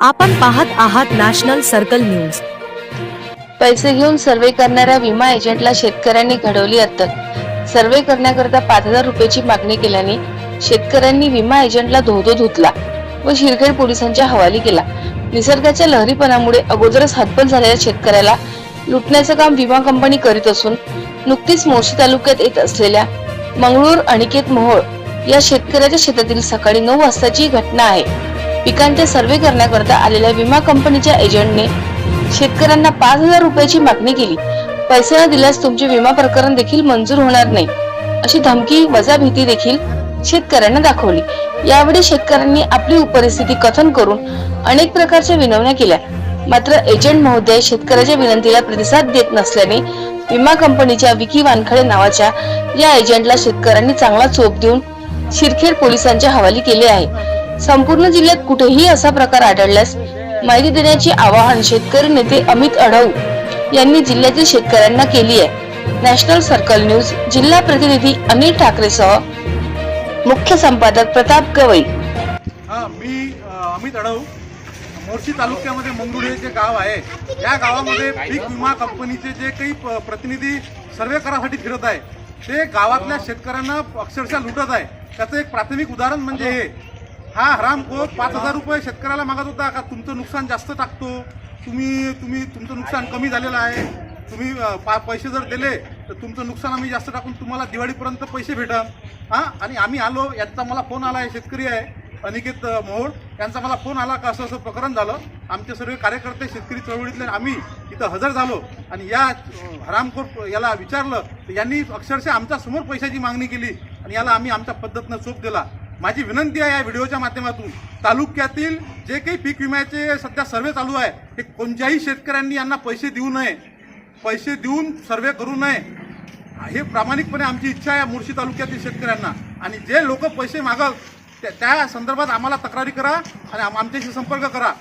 आपण पाहत आहात नॅशनल सर्कल न्यूज. पैसे घेऊन सर्वे करणाऱ्या विमा एजंटला शेतकऱ्यांनी घडवली अटक. सर्वे करण्याकरता पाच हजार रुपयाची मागणी केल्याने शेतकऱ्यांनी विमा एजंटला धोधो धुतला व शिरखेड पोलिसांच्या हवाली केला. निसर्गाच्या लहरीपणामुळे अगोदरच हतबल झालेल्या शेतकऱ्याला लुटण्याचं काम विमा कंपनी करीत असून नुकतीच मोर्शी तालुक्यात येत असलेल्या मंगळूर अनिकेत मोहोळ या शेतकऱ्याच्या शेतातील सकाळी नऊ वाजताची घटना आहे. पिकांचे सर्वे करण्याकरता आलेल्या विमा कंपनीच्या एजंटने शेतकऱ्यांना पाच हजार रुपयाची मागणी केली. पैसे न दिल्यास तुमचे विमा प्रकरण देखील मंजूर होणार नाही अशी धमकी वजा भीती देखील शेतकऱ्यांना दाखवली. यावेळी शेतकऱ्यांनी आपली परिस्थिती कथन करून अनेक प्रकारच्या विनवण्या केल्या. मात्र एजंट महोदय शेतकऱ्याच्या विनंतीला प्रतिसाद देत नसल्याने विमा कंपनीच्या विकी वानखडे नावाच्या या एजंटला शेतकऱ्यांनी चांगला चोप देऊन शिरखेड पोलिसांच्या हवाली केले आहे. संपूर्ण जिल्ह्यात कुठेही असा प्रकार आढळल्यास माहिती देण्याचे आवाहन शेतकरी नेते अमित अडवू यांनी जिल्ह्यातील शेतकऱ्यांना केली आहे. नॅशनल सर्कल न्यूज जिल्हा प्रतिनिधी अनिल ठाकरेसह मुख्य संपादक प्रताप गवई. मी अमित अडव. मोर्शी तालुक्यामध्ये मंगरुळ हे जे गाव आहे या गावामध्ये पीक विमा कंपनीचे जे काही प- प्रतिनिधी सर्वे करासाठी फिरत आहे ते गावातल्या शेतकऱ्यांना अक्षरशः लुटत आहे. त्याचं एक प्राथमिक उदाहरण म्हणजे हे. हा हरामखोर पाच हजार रुपये शेतकऱ्याला मागत होता का? तुमचं नुकसान जास्त टाकतो. तुम्ही तुम्ही तुमचं नुकसान कमी झालेलं आहे. तुम्ही पा पैसे जर दिले तर तुमचं नुकसान आम्ही जास्त टाकून तुम्हाला दिवाळीपर्यंत पैसे भेटन. हां? आणि आम्ही आलो यांचा मला फोन आला आहे शेतकरी आहे अनिकेत मोहोळ. यांचा मला फोन आला का असं असं प्रकरण झालं. आमचे सर्व कार्यकर्ते शेतकरी चळवळीतले आम्ही इथं हजर झालो. आणि या हरामखोर याला विचारलं तर यांनी अक्षरशः आमच्यासमोर पैशाची मागणी केली. आणि याला आम्ही आमच्या पद्धतीनं चोप दिला. माझी विनंती आहे या व्हिडिओच्या माध्यमातून तालुक्यातील जे काही पीक विम्याचे सध्या सर्वे चालू आहे हे कोणत्याही शेतकऱ्यांनी यांना पैसे देऊ नये. पैसे देऊन सर्वे करू नये. हे प्रामाणिकपणे आमची इच्छा आहे मुळशी तालुक्यातील शेतकऱ्यांना. आणि जे लोक पैसे मागल त्या- त्या संदर्भात आम्हाला तक्रारी करा आणि आम- आमच्याशी संपर्क करा.